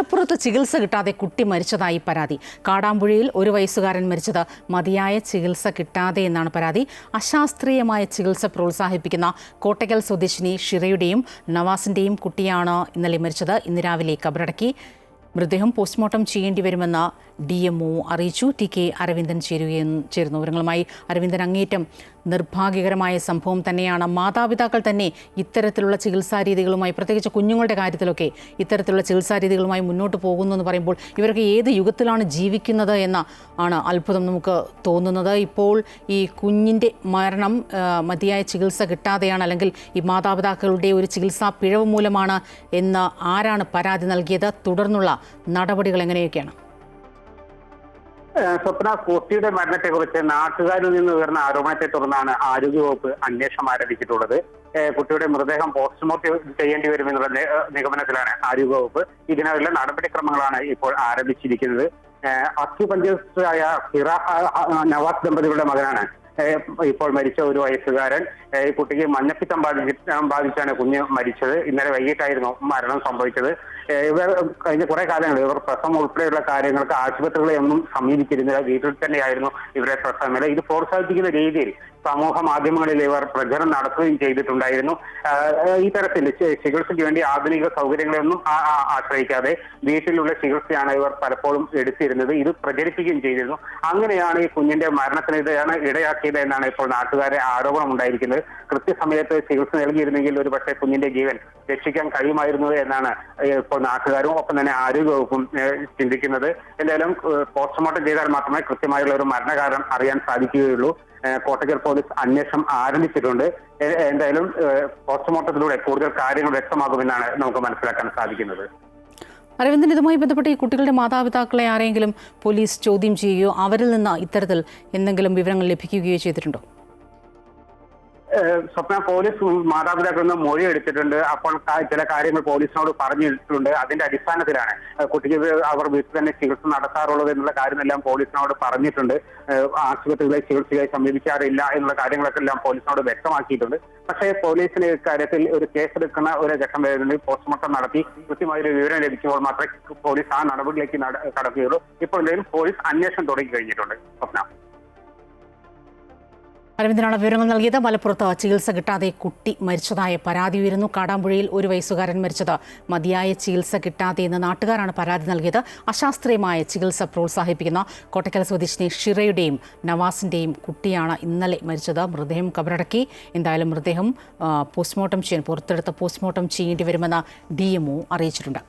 മലപ്പുറത്ത് ചികിത്സ കിട്ടാതെ കുട്ടി മരിച്ചതായി പരാതി. കാടാമ്പുഴയിൽ ഒരു വയസ്സുകാരൻ മരിച്ചത് മതിയായ ചികിത്സ കിട്ടാതെ എന്നാണ് പരാതി. അശാസ്ത്രീയമായ ചികിത്സ പ്രോത്സാഹിപ്പിക്കുന്ന കോട്ടയ്ക്കൽ സ്വദേശിനി ഷിറയുടെയും നവാസിന്റെയും കുട്ടിയാണ് ഇന്നലെ മരിച്ചത്. ഇന്ന് രാവിലെ കബറടക്കി. മൃതദേഹം പോസ്റ്റ്മോർട്ടം ചെയ്യേണ്ടി വരുമെന്ന് ഡി എം ഒ അറിയിച്ചു. ടി കെ അരവിന്ദൻ ചേരുകയും ചേരുന്നു. വിവരങ്ങളുമായി അരവിന്ദൻ അങ്ങേറ്റം നിർഭാഗ്യകരമായ സംഭവം തന്നെയാണ്. മാതാപിതാക്കൾ തന്നെ ഇത്തരത്തിലുള്ള ചികിത്സാ രീതികളുമായി പ്രത്യേകിച്ച് കുഞ്ഞുങ്ങളുടെ കാര്യത്തിലൊക്കെ ഇത്തരത്തിലുള്ള ചികിത്സാ രീതികളുമായി മുന്നോട്ട് പോകുന്നു എന്ന് പറയുമ്പോൾ ഇവരൊക്കെ ഏത് യുഗത്തിലാണ് ജീവിക്കുന്നത് എന്ന ആണ് അത്ഭുതം നമുക്ക് തോന്നുന്നത്. ഇപ്പോൾ ഈ കുഞ്ഞിന്റെ മരണം മതിയായ ചികിത്സ കിട്ടാതെയാണ് അല്ലെങ്കിൽ ഈ മാതാപിതാക്കളുടെ ഒരു ചികിത്സാ പിഴവ് മൂലമാണ് എന്ന് ആരാണ് പരാതി നൽകിയത്? തുടർന്നുള്ള നടപടികൾ എങ്ങനെയൊക്കെയാണ്? സ്വപ്ന കുട്ടിയുടെ മരണത്തെക്കുറിച്ച് നാട്ടുകാരിൽ നിന്ന് ഉയർന്ന ആരോപണത്തെ തുടർന്നാണ് ആരോഗ്യവകുപ്പ് അന്വേഷണം ആരംഭിച്ചിട്ടുള്ളത്. കുട്ടിയുടെ മൃതദേഹം പോസ്റ്റ്മോർട്ടം ചെയ്യേണ്ടി വരുമെന്നുള്ള നിഗമനത്തിലാണ് ആരോഗ്യവകുപ്പ്. ഇതിനുള്ള നടപടിക്രമങ്ങളാണ് ഇപ്പോൾ ആരംഭിച്ചിരിക്കുന്നത്. അസ്ഥി പഞ്ചായ ഫിറ നവാസ് ദമ്പതികളുടെ മകനാണ് ഇപ്പോൾ മരിച്ച ഒരു വയസ്സുകാരൻ ഈ കുട്ടിക്ക് മഞ്ഞപ്പിത്തം ബാധിച്ച് ബാധിച്ചാണ് കുഞ്ഞ് മരിച്ചത്. ഇന്നലെ വൈകിട്ടായിരുന്നു മരണം സംഭവിച്ചത്. ഇവർ കഴിഞ്ഞ കുറെ കാലങ്ങൾ ഇവർ പ്രസവം ഉൾപ്പെടെയുള്ള കാര്യങ്ങൾക്ക് ആശുപത്രികളെ ഒന്നും സമീപിച്ചിരുന്നില്ല. വീട്ടിൽ തന്നെയായിരുന്നു ഇവരെ പ്രസവം ഇത് പ്രോത്സാഹിപ്പിക്കുന്ന രീതിയിൽ സമൂഹ മാധ്യമങ്ങളിൽ ഇവർ പ്രചരണം നടത്തുകയും ചെയ്തിട്ടുണ്ടായിരുന്നു. ഈ തരത്തിൽ ചികിത്സയ്ക്ക് വേണ്ടി ആധുനിക സൗകര്യങ്ങളൊന്നും ആശ്രയിക്കാതെ വീട്ടിലുള്ള ചികിത്സയാണ് ഇവർ പലപ്പോഴും എടുത്തിരുന്നത്. ഇത് പ്രചരിപ്പിക്കുകയും ചെയ്തിരുന്നു. അങ്ങനെയാണ് ഈ കുഞ്ഞിന്റെ മരണത്തിന് ഇടയാണ് ഇടയാക്കിയത് എന്നാണ് ഇപ്പോൾ നാട്ടുകാരെ ആരോപണം ഉണ്ടായിരിക്കുന്നത്. കൃത്യസമയത്ത് ചികിത്സ നൽകിയിരുന്നെങ്കിൽ ഒരു പക്ഷേ കുഞ്ഞിന്റെ ജീവൻ രക്ഷിക്കാൻ കഴിയുമായിരുന്നു എന്നാണ് ഇപ്പോൾ നാട്ടുകാരും ഒപ്പം തന്നെ ആരോഗ്യവകുപ്പും ചിന്തിക്കുന്നത്. എന്തായാലും പോസ്റ്റ്മോർട്ടം ചെയ്താൽ മാത്രമേ കൃത്യമായുള്ള ഒരു മരണകാരണം അറിയാൻ സാധിക്കുകയുള്ളൂ. കോട്ടയ്ക്കൽ പോലീസ് അന്വേഷണം ആരംഭിച്ചിട്ടുണ്ട്. എന്തായാലും പോസ്റ്റ്മോർട്ടത്തിലൂടെ കൂടുതൽ കാര്യങ്ങൾ വ്യക്തമാകുമെന്നാണ് നമുക്ക് മനസ്സിലാക്കാൻ സാധിക്കുന്നത്. അരവിന്ദൻ ഇതുമായി ബന്ധപ്പെട്ട് ഈ കുട്ടികളുടെ മാതാപിതാക്കളെ ആരെങ്കിലും പോലീസ് ചോദ്യം ചെയ്യുകയോ അവരിൽ നിന്ന് ഇത്തരത്തിൽ എന്തെങ്കിലും വിവരങ്ങൾ ലഭിക്കുകയോ ചെയ്തിട്ടുണ്ടോ? സ്വപ്ന പോലീസ് മാതാപിതാക്കളിൽ നിന്ന് മൊഴി എടുത്തിട്ടുണ്ട്. അപ്പോൾ ചില കാര്യങ്ങൾ പോലീസിനോട് പറഞ്ഞിട്ടുണ്ട്. അതിന്റെ അടിസ്ഥാനത്തിലാണ് കുട്ടിക്ക് അവർ വീട്ടിൽ തന്നെ ചികിത്സ നടത്താറുള്ളത് എന്നുള്ള കാര്യമെല്ലാം പോലീസിനോട് പറഞ്ഞിട്ടുണ്ട്. ആശുപത്രികളെ ചികിത്സയായി സമീപിക്കാറില്ല എന്നുള്ള കാര്യങ്ങളൊക്കെ എല്ലാം പോലീസിനോട് വ്യക്തമാക്കിയിട്ടുണ്ട്. പക്ഷേ പോലീസിന് കാര്യത്തിൽ ഒരു കേസെടുക്കുന്ന ഒരു ഘട്ടം വരുന്നുണ്ട്. പോസ്റ്റ്മോർട്ടം നടത്തി കൃത്യമായ ഒരു വിവരം ലഭിക്കുമ്പോൾ മാത്രമേ പോലീസ് ആ നടപടിയിലേക്ക് കടക്കുകയുള്ളൂ. ഇപ്പോൾ എന്തെങ്കിലും പോലീസ് അന്വേഷണം തുടങ്ങി കഴിഞ്ഞിട്ടുണ്ട്. സ്വപ്ന. അരവിന്ദനാണ് വിവരങ്ങൾ നൽകിയത്. മലപ്പുറത്ത് ചികിത്സ കിട്ടാതെ കുട്ടി മരിച്ചതായ പരാതി ഉയരുന്നു. കാടാമ്പുഴയിൽ ഒരു വയസ്സുകാരൻ മരിച്ചത്. മതിയായ ചികിത്സ കിട്ടാതെ എന്ന് നാട്ടുകാരാണ് പരാതി നൽകിയത്. അശാസ്ത്രീയമായ ചികിത്സ പ്രോത്സാഹിപ്പിക്കുന്ന കോട്ടക്കൽ സ്വദേശിനി ഷിറയുടെയും നവാസിന്റെയും കുട്ടിയാണ് ഇന്നലെ മരിച്ചത്. മൃതദേഹം കബറടക്കി. എന്തായാലും മൃതദേഹം പോസ്റ്റ്മോർട്ടം ചെയ്യാൻ പുറത്തെടുത്ത് പോസ്റ്റ്മോർട്ടം ചെയ്യേണ്ടി വരുമെന്ന് ഡി അറിയിച്ചിട്ടുണ്ട്.